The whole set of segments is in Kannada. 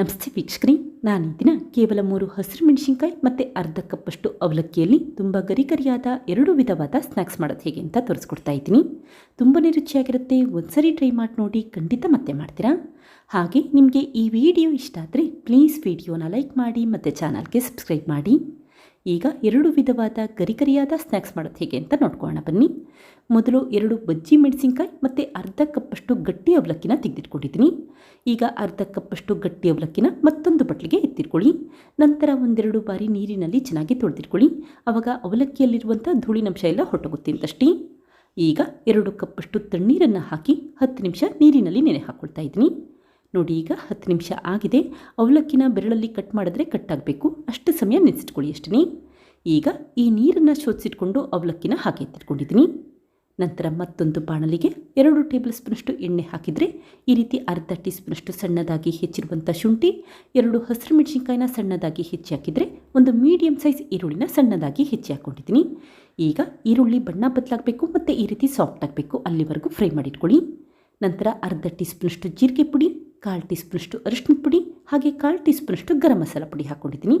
ನಮಸ್ತೆ ವೀಕ್ಷಕರಿ ನಾನು ದಿನ ಕೇವಲ ಮೂರು ಹಸಿರು ಮೆಣಸಿನ್ಕಾಯಿ ಮತ್ತು ಅರ್ಧ ಕಪ್ಪಷ್ಟು ಅವಲಕ್ಕಿಯಲ್ಲಿ ತುಂಬ ಗರಿಗರಿಯಾದ ಎರಡು ವಿಧವಾದ ಸ್ನ್ಯಾಕ್ಸ್ ಮಾಡೋದು ಹೇಗೆ ಅಂತ ತೋರಿಸ್ಕೊಡ್ತಾ ಇದ್ದೀನಿ. ತುಂಬನೇ ರುಚಿಯಾಗಿರುತ್ತೆ. ಒಂದ್ಸರಿ ಟ್ರೈ ಮಾಡಿ ನೋಡಿ ಖಂಡಿತ ಮತ್ತೆ ಮಾಡ್ತೀರಾ? ಹಾಗೆ ನಿಮಗೆ ಈ ವಿಡಿಯೋ ಇಷ್ಟ ಆದರೆ ಪ್ಲೀಸ್ ವಿಡಿಯೋನ ಲೈಕ್ ಮಾಡಿ ಮತ್ತು ಚಾನಲ್ಗೆ ಸಬ್ಸ್ಕ್ರೈಬ್ ಮಾಡಿ. ಈಗ ಎರಡು ವಿಧವಾದ ಗರಿಗರಿಯಾದ ಸ್ನ್ಯಾಕ್ಸ್ ಮಾಡೋದು ಹೇಗೆ ಅಂತ ನೋಡ್ಕೊಳ್ಳೋಣ ಬನ್ನಿ. ಮೊದಲು ಎರಡು ಬಜ್ಜಿ ಮೆಣಸಿನ್ಕಾಯಿ ಮತ್ತು ಅರ್ಧ ಕಪ್ಪಷ್ಟು ಗಟ್ಟಿ ಅವಲಕ್ಕಿನ ತೆಗೆದಿಟ್ಕೊಂಡಿದ್ದೀನಿ. ಈಗ ಅರ್ಧ ಕಪ್ಪಷ್ಟು ಗಟ್ಟಿ ಅವಲಕ್ಕಿನ ಮತ್ತೊಂದು ಬಟ್ಲಿಗೆ ಎತ್ತಿಟ್ಕೊಳ್ಳಿ. ನಂತರ ಒಂದೆರಡು ಬಾರಿ ನೀರಿನಲ್ಲಿ ಚೆನ್ನಾಗಿ ತೊಳೆದಿಟ್ಕೊಳ್ಳಿ. ಆವಾಗ ಅವಲಕ್ಕಿಯಲ್ಲಿರುವಂಥ ಧೂಳಿನಂಶ ಎಲ್ಲ ಹೊಟ್ಟೋಗುತ್ತೆ ಅಂತಷ್ಟೇ. ಈಗ ಎರಡು ಕಪ್ಪಷ್ಟು ತಣ್ಣೀರನ್ನು ಹಾಕಿ ಹತ್ತು ನಿಮಿಷ ನೀರಿನಲ್ಲಿ ನೆನೆ ಹಾಕ್ಕೊಳ್ತಾ ಇದ್ದೀನಿ. ನೋಡಿ ಈಗ ಹತ್ತು ನಿಮಿಷ ಆಗಿದೆ. ಅವಲಕ್ಕಿನ ಬೆರಳಲ್ಲಿ ಕಟ್ ಮಾಡಿದ್ರೆ ಕಟ್ ಆಗಬೇಕು. ಅಷ್ಟು ಸಮಯ ನೆನೆಸಿಟ್ಕೊಳ್ಳಿ ಅಷ್ಟೇ ಈಗ ಈ ನೀರನ್ನು ಶೋಧಿಸಿಟ್ಕೊಂಡು ಅವಲಕ್ಕಿನ ಹಾಕಿ ಎತ್ತಿಟ್ಕೊಂಡಿದ್ದೀನಿ. ನಂತರ ಮತ್ತೊಂದು ಬಾಣಲಿಗೆ ಎರಡು ಟೇಬಲ್ ಸ್ಪೂನಷ್ಟು ಎಣ್ಣೆ ಹಾಕಿದರೆ ಈ ರೀತಿ ಅರ್ಧ ಟೀ ಸ್ಪೂನಷ್ಟು ಸಣ್ಣದಾಗಿ ಹೆಚ್ಚಿರುವಂಥ ಶುಂಠಿ, ಎರಡು ಹಸಿರು ಮೆಣಸಿನ್ಕಾಯಿನ ಸಣ್ಣದಾಗಿ ಹೆಚ್ಚಿ ಹಾಕಿದರೆ ಒಂದು ಮೀಡಿಯಂ ಸೈಜ್ ಈರುಳ್ಳಿನ ಸಣ್ಣದಾಗಿ ಹೆಚ್ಚಿ ಹಾಕ್ಕೊಂಡಿದ್ದೀನಿ. ಈಗ ಈರುಳ್ಳಿ ಬಣ್ಣ ಬದಲಾಗಬೇಕು ಮತ್ತು ಈ ರೀತಿ ಸಾಫ್ಟ್ ಆಗಬೇಕು. ಅಲ್ಲಿವರೆಗೂ ಫ್ರೈ ಮಾಡಿಟ್ಕೊಳ್ಳಿ. ನಂತರ ಅರ್ಧ ಟೀ ಸ್ಪೂನಷ್ಟು ಜೀರಿಗೆ ಪುಡಿ ಕಾಲು ಟೀ ಸ್ಪೂನಷ್ಟು ಅರಿಶಿನ ಪುಡಿ ಹಾಗೆ ಕಾಲು ಟೀ ಸ್ಪೂನಷ್ಟು ಗರಂ ಮಸಾಲ ಪುಡಿ ಹಾಕ್ಕೊಂಡಿದ್ದೀನಿ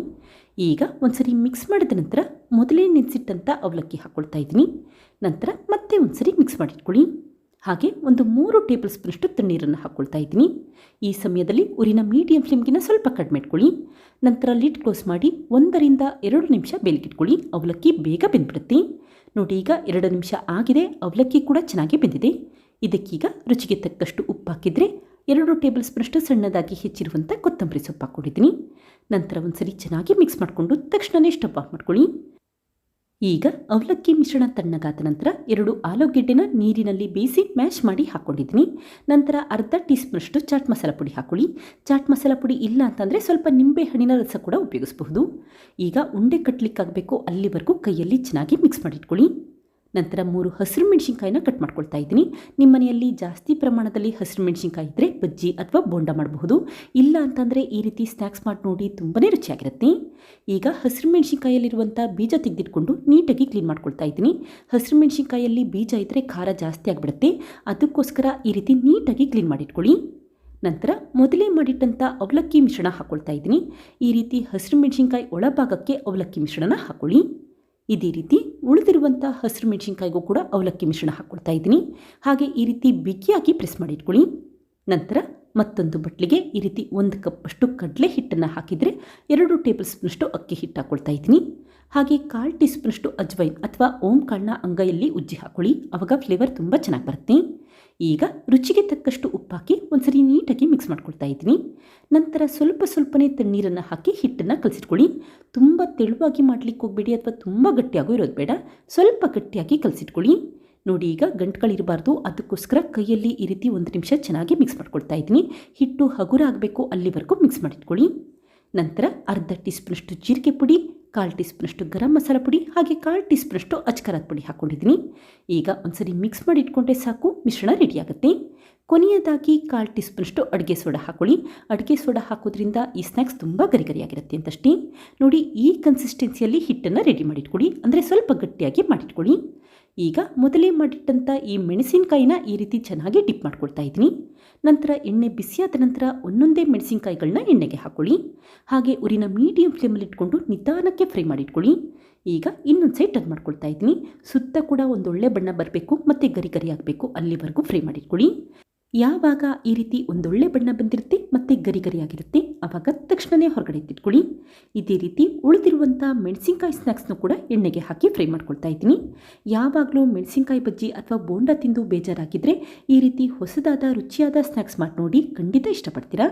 ಈಗ ಒಂದ್ಸರಿ ಮಿಕ್ಸ್ ಮಾಡಿದ ನಂತರ ಮೊದಲೇ ನೆನೆಸಿಟ್ಟಂಥ ಅವಲಕ್ಕಿ ಹಾಕ್ಕೊಳ್ತಾ ಇದ್ದೀನಿ. ನಂತರ ಮತ್ತೆ ಒಂದ್ಸರಿ ಮಿಕ್ಸ್ ಮಾಡಿಟ್ಕೊಳ್ಳಿ. ಹಾಗೆ ಒಂದು ಮೂರು ಟೇಬಲ್ ಸ್ಪೂನಷ್ಟು ತಣ್ಣೀರನ್ನು ಹಾಕ್ಕೊಳ್ತಾ ಇದ್ದೀನಿ. ಈ ಸಮಯದಲ್ಲಿ ಉರಿನ ಮೀಡಿಯಂ ಫ್ಲೇಮ್ಗಿನ ಸ್ವಲ್ಪ ಕಡಿಮೆ ಇಟ್ಕೊಳ್ಳಿ. ನಂತರ ಲಿಡ್ ಕ್ಲೋಸ್ ಮಾಡಿ ಒಂದರಿಂದ ಎರಡು ನಿಮಿಷ ಬೇಲಿಗಿಟ್ಕೊಳ್ಳಿ. ಅವಲಕ್ಕಿ ಬೇಗ ಬೆಂದ್ಬಿಡುತ್ತೆ. ನೋಡಿ ಈಗ ಎರಡು ನಿಮಿಷ ಆಗಿದೆ. ಅವಲಕ್ಕಿ ಕೂಡ ಚೆನ್ನಾಗಿ ಬೆಂದಿದೆ. ಇದಕ್ಕೀಗ ರುಚಿಗೆ ತಕ್ಕಷ್ಟು ಉಪ್ಪು ಹಾಕಿದರೆ ಎರಡು ಟೇಬಲ್ ಸ್ಪೂನಷ್ಟು ಸಣ್ಣದಾಗಿ ಹೆಚ್ಚಿರುವಂಥ ಕೊತ್ತಂಬರಿ ಸೊಪ್ಪು ಹಾಕ್ಕೊಂಡಿದ್ದೀನಿ. ನಂತರ ಒಂದ್ಸರಿ ಚೆನ್ನಾಗಿ ಮಿಕ್ಸ್ ಮಾಡಿಕೊಂಡು ತಕ್ಷಣವೇ ಸ್ಟವ್ ಆಫ್ ಮಾಡ್ಕೊಳ್ಳಿ. ಈಗ ಅವಲಕ್ಕಿ ಮಿಶ್ರಣ ತಣ್ಣಗಾದ ನಂತರ ಎರಡು ಆಲೂಗೆಡ್ಡೆನ ನೀರಿನಲ್ಲಿ ಬೇಯಿಸಿ ಮ್ಯಾಶ್ ಮಾಡಿ ಹಾಕ್ಕೊಂಡಿದ್ದೀನಿ. ನಂತರ ಅರ್ಧ ಟೀ ಸ್ಪೂನಷ್ಟು ಚಾಟ್ ಮಸಾಲ ಪುಡಿ ಹಾಕ್ಕೊಳ್ಳಿ. ಚಾಟ್ ಮಸಾಲ ಪುಡಿ ಇಲ್ಲ ಅಂತಂದರೆ ಸ್ವಲ್ಪ ನಿಂಬೆ ಹಣ್ಣಿನ ರಸ ಕೂಡ ಉಪಯೋಗಿಸಬಹುದು. ಈಗ ಉಂಡೆ ಕಟ್ಟಲಿಕ್ಕಾಗಬೇಕು ಅಲ್ಲಿವರೆಗೂ ಕೈಯಲ್ಲಿ ಚೆನ್ನಾಗಿ ಮಿಕ್ಸ್ ಮಾಡಿಟ್ಕೊಳ್ಳಿ ನಂತರ ಮೂರು ಹಸಿರು ಮೆಣಸಿನಕಾಯಿನ ಕಟ್ ಮಾಡ್ಕೊಳ್ತಾ ಇದ್ದೀನಿ. ನಿಮ್ಮ ಮನೆಯಲ್ಲಿ ಜಾಸ್ತಿ ಪ್ರಮಾಣದಲ್ಲಿ ಹಸಿರು ಮೆಣಸಿನ್ಕಾಯಿ ಇದ್ದರೆ ಬಜ್ಜಿ ಅಥವಾ ಬೋಂಡ ಮಾಡಬಹುದು. ಇಲ್ಲ ಅಂತಂದರೆ ಈ ರೀತಿ ಸ್ನ್ಯಾಕ್ಸ್ ಮಾಡಿ ನೋಡಿ ತುಂಬಾ ರುಚಿಯಾಗಿರುತ್ತೆ. ಈಗ ಹಸಿರು ಮೆಣಸಿನ್ಕಾಯಲ್ಲಿರುವಂಥ ಬೀಜ ತೆಗೆದಿಟ್ಕೊಂಡು ನೀಟಾಗಿ ಕ್ಲೀನ್ ಮಾಡ್ಕೊಳ್ತಾ ಇದ್ದೀನಿ. ಹಸಿರು ಮೆಣಸಿನ್ಕಾಯಲ್ಲಿ ಬೀಜ ಇದ್ದರೆ ಖಾರ ಜಾಸ್ತಿ ಆಗಿಬಿಡುತ್ತೆ. ಅದಕ್ಕೋಸ್ಕರ ಈ ರೀತಿ ನೀಟಾಗಿ ಕ್ಲೀನ್ ಮಾಡಿಟ್ಕೊಳ್ಳಿ. ನಂತರ ಮೊದಲೇ ಮಾಡಿಟ್ಟಂಥ ಅವಲಕ್ಕಿ ಮಿಶ್ರಣ ಹಾಕ್ಕೊಳ್ತಾ ಇದ್ದೀನಿ. ಈ ರೀತಿ ಹಸಿರು ಮೆಣಸಿನ್ಕಾಯಿ ಒಳಭಾಗಕ್ಕೆ ಅವಲಕ್ಕಿ ಮಿಶ್ರಣ ಹಾಕ್ಕೊಳ್ಳಿ ಇದೇ ರೀತಿ ಉಳಿದಿರುವಂಥ ಹಸಿರು ಮೆಣಸಿನ್ಕಾಯಿಗೂ ಕೂಡ ಅವಲಕ್ಕಿ ಮಿಶ್ರಣ ಹಾಕ್ಕೊಳ್ತಾ ಇದ್ದೀನಿ. ಹಾಗೆ ಈ ರೀತಿ ಬಿಗಿಯಾಗಿ ಪ್ರೆಸ್ ಮಾಡಿ ಇಟ್ಕೊಳ್ಳಿ ನಂತರ ಮತ್ತೊಂದು ಬಟ್ಲಿಗೆ ಈ ರೀತಿ ಒಂದು ಕಪ್ಪಷ್ಟು ಕಡಲೆ ಹಿಟ್ಟನ್ನು ಹಾಕಿದರೆ ಎರಡು ಟೇಬಲ್ ಸ್ಪೂನಷ್ಟು ಅಕ್ಕಿ ಹಿಟ್ಟು ಹಾಕ್ಕೊಳ್ತಾ ಇದ್ದೀನಿ. ಹಾಗೆ ಕಾಲು ಟೀ ಸ್ಪೂನಷ್ಟು ಅಜ್ವೈನ್ ಅಥವಾ ಓಂ ಕಾಳನ್ನ ಅಂಗೈಯಲ್ಲಿ ಉಜ್ಜಿ ಹಾಕ್ಕೊಳ್ಳಿ ಆವಾಗ ಫ್ಲೇವರ್ ತುಂಬ ಚೆನ್ನಾಗಿ ಬರುತ್ತೆ. ಈಗ ರುಚಿಗೆ ತಕ್ಕಷ್ಟು ಉಪ್ಪಾಕಿ ಒಂದ್ಸರಿ ನೀಟಾಗಿ ಮಿಕ್ಸ್ ಮಾಡ್ಕೊಳ್ತಾ ಇದ್ದೀನಿ. ನಂತರ ಸ್ವಲ್ಪ ಸ್ವಲ್ಪನೇ ತಣ್ಣೀರನ್ನು ಹಾಕಿ ಹಿಟ್ಟನ್ನು ಕಲಸಿಟ್ಕೊಳ್ಳಿ. ತುಂಬ ತೆಳುವಾಗಿ ಮಾಡಲಿಕ್ಕೆ ಹೋಗಬೇಡಿ ಅಥವಾ ತುಂಬ ಗಟ್ಟಿಯಾಗೂ ಇರೋದು ಬೇಡ. ಸ್ವಲ್ಪ ಗಟ್ಟಿಯಾಗಿ ಕಲಸಿಟ್ಕೊಳ್ಳಿ. ನೋಡಿ, ಈಗ ಗಂಟುಗಳಿರಬಾರ್ದು ಅದಕ್ಕೋಸ್ಕರ ಕೈಯಲ್ಲಿ ಈ ರೀತಿ ಒಂದು ನಿಮಿಷ ಚೆನ್ನಾಗಿ ಮಿಕ್ಸ್ ಮಾಡ್ಕೊಳ್ತಾ ಇದ್ದೀನಿ. ಹಿಟ್ಟು ಹಗುರ ಆಗಬೇಕು ಅಲ್ಲಿವರೆಗೂ ಮಿಕ್ಸ್ ಮಾಡಿಟ್ಕೊಳ್ಳಿ. ನಂತರ ಅರ್ಧ ಟೀ ಸ್ಪೂನಷ್ಟು ಜೀರಿಗೆ ಪುಡಿ ಕಾಲು ಟೀ ಸ್ಪೂನಷ್ಟು ಗರಂ ಮಸಾಲ ಪುಡಿ ಹಾಗೆ ಕಾಲು ಟೀ ಸ್ಪೂನಷ್ಟು ಅಚ್ಕರದ ಪುಡಿ ಹಾಕ್ಕೊಂಡಿದ್ದೀನಿ ಈಗ ಒಂದ್ಸರಿ ಮಿಕ್ಸ್ ಮಾಡಿ ಇಟ್ಕೊಂಡ್ರೆ ಸಾಕು, ಮಿಶ್ರಣ ರೆಡಿಯಾಗುತ್ತೆ ಕೊನೆಯದಾಗಿ ಕಾಲು ಟೀ ಸ್ಪೂನಷ್ಟು ಅಡುಗೆ ಸೋಡಾ ಹಾಕೊಳ್ಳಿ. ಅಡುಗೆ ಸೋಡಾ ಹಾಕೋದ್ರಿಂದ ಈ ಸ್ನ್ಯಾಕ್ಸ್ ತುಂಬ ಗರಿಗರಿಯಾಗಿರುತ್ತೆ ಅಂತಷ್ಟೇ. ನೋಡಿ ಈ ಕನ್ಸಿಸ್ಟೆನ್ಸಿಯಲ್ಲಿ ಹಿಟ್ಟನ್ನು ರೆಡಿ ಮಾಡಿಟ್ಕೊಳ್ಳಿ. ಅಂದರೆ ಸ್ವಲ್ಪ ಗಟ್ಟಿಯಾಗಿ ಮಾಡಿಟ್ಕೊಳ್ಳಿ. ಈಗ ಮೊದಲೇ ಮಾಡಿಟ್ಟಂಥ ಈ ಮೆಣಸಿನಕಾಯಿನ ಈ ರೀತಿ ಚೆನ್ನಾಗಿ ಡಿಪ್ ಮಾಡ್ಕೊಳ್ತಾ ಇದ್ದೀನಿ. ನಂತರ ಎಣ್ಣೆ ಬಿಸಿಯಾದ ನಂತರ ಒಂದೊಂದೇ ಮೆಣಸಿನಕಾಯಿಗಳನ್ನ ಎಣ್ಣೆಗೆ ಹಾಕ್ಕೊಳ್ಳಿ ಹಾಗೆ ಉರಿನ ಮೀಡಿಯಂ ಫ್ಲೇಮಲ್ಲಿ ಇಟ್ಕೊಂಡು ನಿಧಾನಕ್ಕೆ ಫ್ರೈ ಮಾಡಿಟ್ಕೊಳ್ಳಿ ಈಗ ಇನ್ನೊಂದು ಸೈಡ್ ಟರ್ನ್ ಮಾಡ್ಕೊಳ್ತಾ ಇದ್ದೀನಿ. ಸುತ್ತ ಕೂಡ ಒಂದೊಳ್ಳೆ ಬಣ್ಣ ಬರಬೇಕು, ಮತ್ತು ಗರಿ ಗರಿ ಆಗಬೇಕು, ಅಲ್ಲಿವರೆಗೂ ಫ್ರೈ ಮಾಡಿಟ್ಕೊಳ್ಳಿ ಯಾವಾಗ ಈ ರೀತಿ ಒಂದೊಳ್ಳೆ ಬಣ್ಣ ಬಂದಿರುತ್ತೆ ಮತ್ತು ಗರಿ ಗರಿಯಾಗಿರುತ್ತೆ ಆವಾಗ ತಕ್ಷಣವೇ ಹೊರಗಡೆ ತಿಟ್ಕೊಳ್ಳಿ ಇದೇ ರೀತಿ ಉಳಿದಿರುವಂಥ ಮೆಣಸಿನ್ಕಾಯಿ ಸ್ನ್ಯಾಕ್ಸ್ನೂ ಕೂಡ ಎಣ್ಣೆಗೆ ಹಾಕಿ ಫ್ರೈ ಮಾಡ್ಕೊಳ್ತಾ ಇದ್ದೀನಿ. ಯಾವಾಗಲೂ ಮೆಣಸಿನ್ಕಾಯಿ ಬಜ್ಜಿ ಅಥವಾ ಬೋಂಡ ತಿಂದು ಬೇಜಾರಾಗಿದ್ದರೆ ಈ ರೀತಿ ಹೊಸದಾದ ರುಚಿಯಾದ ಸ್ನ್ಯಾಕ್ಸ್ ಮಾಡಿ ನೋಡಿ ಖಂಡಿತ ಇಷ್ಟಪಡ್ತೀರಾ?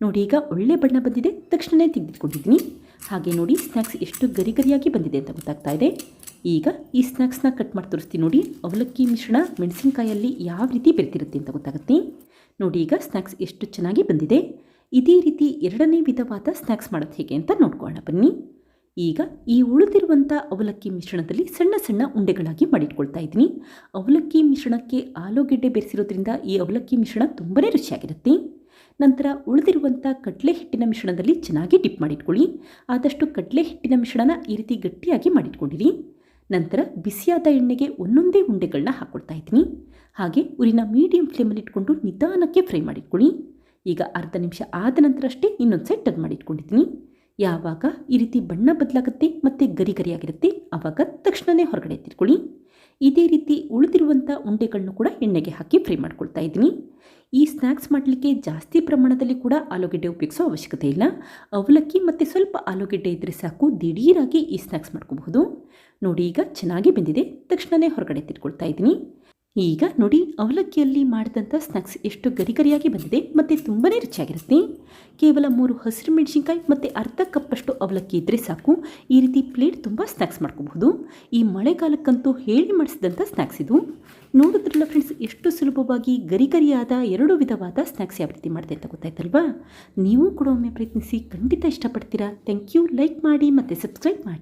ನೋಡಿ ಈಗ ಒಳ್ಳೆ ಬಣ್ಣ ಬಂದಿದೆ ತಕ್ಷಣವೇ ತೆಗೆದಿಟ್ಕೊಂಡಿದ್ದೀನಿ ಹಾಗೆ ನೋಡಿ ಸ್ನ್ಯಾಕ್ಸ್ ಎಷ್ಟು ಗರಿ ಗರಿಯಾಗಿ ಬಂದಿದೆ ಅಂತ ಗೊತ್ತಾಗ್ತಾ ಇದೆ. ಈಗ ಈ ಸ್ನ್ಯಾಕ್ಸ್ನ ಕಟ್ ಮಾಡಿ ತೋರಿಸ್ತೀನಿ ನೋಡಿ. ಅವಲಕ್ಕಿ ಮಿಶ್ರಣ ಮೆಣಸಿನ್ಕಾಯಲ್ಲಿ ಯಾವ ರೀತಿ ಬೆರೆತಿರುತ್ತೆ ಅಂತ ಗೊತ್ತಾಗುತ್ತೆ. ನೋಡಿ, ಈಗ ಸ್ನ್ಯಾಕ್ಸ್ ಎಷ್ಟು ಚೆನ್ನಾಗಿ ಬಂದಿದೆ. ಇದೇ ರೀತಿ ಎರಡನೇ ವಿಧವಾದ ಸ್ನ್ಯಾಕ್ಸ್ ಮಾಡೋದು ಹೇಗೆ ಅಂತ ನೋಡ್ಕೊಳ್ಳೋಣ, ಬನ್ನಿ. ಈಗ ಈ ಉಳಿದಿರುವಂಥ ಅವಲಕ್ಕಿ ಮಿಶ್ರಣದಲ್ಲಿ ಸಣ್ಣ ಸಣ್ಣ ಉಂಡೆಗಳಾಗಿ ಮಾಡಿಟ್ಕೊಳ್ತಾ ಇದ್ದೀನಿ. ಅವಲಕ್ಕಿ ಮಿಶ್ರಣಕ್ಕೆ ಆಲೂಗೆಡ್ಡೆ ಬೆರೆಸಿರೋದ್ರಿಂದ ಈ ಅವಲಕ್ಕಿ ಮಿಶ್ರಣ ತುಂಬನೇ ರುಚಿಯಾಗಿರುತ್ತೆ. ನಂತರ ಉಳಿದಿರುವಂಥ ಕಡಲೆ ಹಿಟ್ಟಿನ ಮಿಶ್ರಣದಲ್ಲಿ ಚೆನ್ನಾಗಿ ಡಿಪ್ ಮಾಡಿಟ್ಕೊಳ್ಳಿ. ಆದಷ್ಟು ಕಡಲೆ ಹಿಟ್ಟಿನ ಮಿಶ್ರಣನ ಈ ರೀತಿ ಗಟ್ಟಿಯಾಗಿ ಮಾಡಿಟ್ಕೊಂಡಿರಿ. ನಂತರ ಬಿಸಿಯಾದ ಎಣ್ಣೆಗೆ ಒಂದೊಂದೇ ಉಂಡೆಗಳನ್ನ ಹಾಕ್ಕೊಳ್ತಾ ಇದ್ದೀನಿ. ಹಾಗೆ ಉರಿನ ಮೀಡಿಯಂ ಫ್ಲೇಮಲ್ಲಿ ಇಟ್ಕೊಂಡು ನಿಧಾನಕ್ಕೆ ಫ್ರೈ ಮಾಡಿಟ್ಕೊಳ್ಳಿ. ಈಗ ಅರ್ಧ ನಿಮಿಷ ಆದ ನಂತರ ಅಷ್ಟೇ ಇನ್ನೊಂದು ಸೈಡ್ ಟರ್ನ್ ಮಾಡಿಟ್ಕೊಂಡಿದ್ದೀನಿ. ಯಾವಾಗ ಈ ರೀತಿ ಬಣ್ಣ ಬದಲಾಗುತ್ತೆ ಮತ್ತು ಗರಿ ಗರಿಯಾಗಿರುತ್ತೆ ಆವಾಗ ತಕ್ಷಣವೇ ಹೊರಗಡೆ ಎತ್ತಿಟ್ಕೊಳ್ಳಿ. ಇದೇ ರೀತಿ ಉಳಿದಿರುವಂಥ ಉಂಡೆಗಳನ್ನು ಕೂಡ ಎಣ್ಣೆಗೆ ಹಾಕಿ ಫ್ರೈ ಮಾಡ್ಕೊಳ್ತಾ ಇದ್ದೀನಿ. ಈ ಸ್ನ್ಯಾಕ್ಸ್ ಮಾಡಲಿಕ್ಕೆ ಜಾಸ್ತಿ ಪ್ರಮಾಣದಲ್ಲಿ ಕೂಡ ಆಲೂಗೆಡ್ಡೆ ಉಪಯೋಗಿಸೋ ಅವಶ್ಯಕತೆ ಇಲ್ಲ. ಅವಲಕ್ಕಿ ಮತ್ತು ಸ್ವಲ್ಪ ಆಲೂಗೆಡ್ಡೆ ಇದ್ದರೆ ಸಾಕು. ದಿಢೀರಾಗಿ ಈ ಸ್ನ್ಯಾಕ್ಸ್ ಮಾಡ್ಕೋಬಹುದು. ನೋಡಿ ಈಗ ಚೆನ್ನಾಗಿ ಬೆಂದಿದೆ. ತಕ್ಷಣವೇ ಹೊರಗಡೆ ತಿಟ್ಕೊಳ್ತಾ ಇದ್ದೀನಿ. ಈಗ ನೋಡಿ, ಅವಲಕ್ಕಿಯಲ್ಲಿ ಮಾಡಿದಂಥ ಸ್ನ್ಯಾಕ್ಸ್ ಎಷ್ಟು ಗರಿಗರಿಯಾಗಿ ಬಂದಿದೆ, ಮತ್ತು ತುಂಬಾ ರುಚಿಯಾಗಿರುತ್ತೆ. ಕೇವಲ ಮೂರು ಹಸಿರು ಮೆಣಸಿನ್ಕಾಯಿ ಮತ್ತು ಅರ್ಧ ಕಪ್ಪಷ್ಟು ಅವಲಕ್ಕಿ ಇದ್ದರೆ ಸಾಕು. ಈ ರೀತಿ ಪ್ಲೇಟ್ ತುಂಬ ಸ್ನ್ಯಾಕ್ಸ್ ಮಾಡ್ಕೋಬಹುದು. ಈ ಮಳೆಗಾಲಕ್ಕಂತೂ ಹೇಳಿ ಮಾಡಿಸಿದಂಥ ಸ್ನ್ಯಾಕ್ಸ್ ಇದು. ನೋಡಿದ್ರಲ್ಲ ಫ್ರೆಂಡ್ಸ್ ಎಷ್ಟು ಸುಲಭವಾಗಿ ಗರಿಗರಿಯಾದ ಎರಡು ವಿಧವಾದ ಸ್ನ್ಯಾಕ್ಸ್ ಯಾವ ರೀತಿ ಮಾಡಿದೆ ಅಂತ ಗೊತ್ತಾಯ್ತಲ್ವಾ? ನೀವು ಕೂಡ ಒಮ್ಮೆ ಪ್ರಯತ್ನಿಸಿ ಖಂಡಿತ ಇಷ್ಟಪಡ್ತೀರಾ. ಥ್ಯಾಂಕ್ ಯು ಲೈಕ್ ಮಾಡಿ ಮತ್ತು ಸಬ್ಸ್ಕ್ರೈಬ್ ಮಾಡಿ.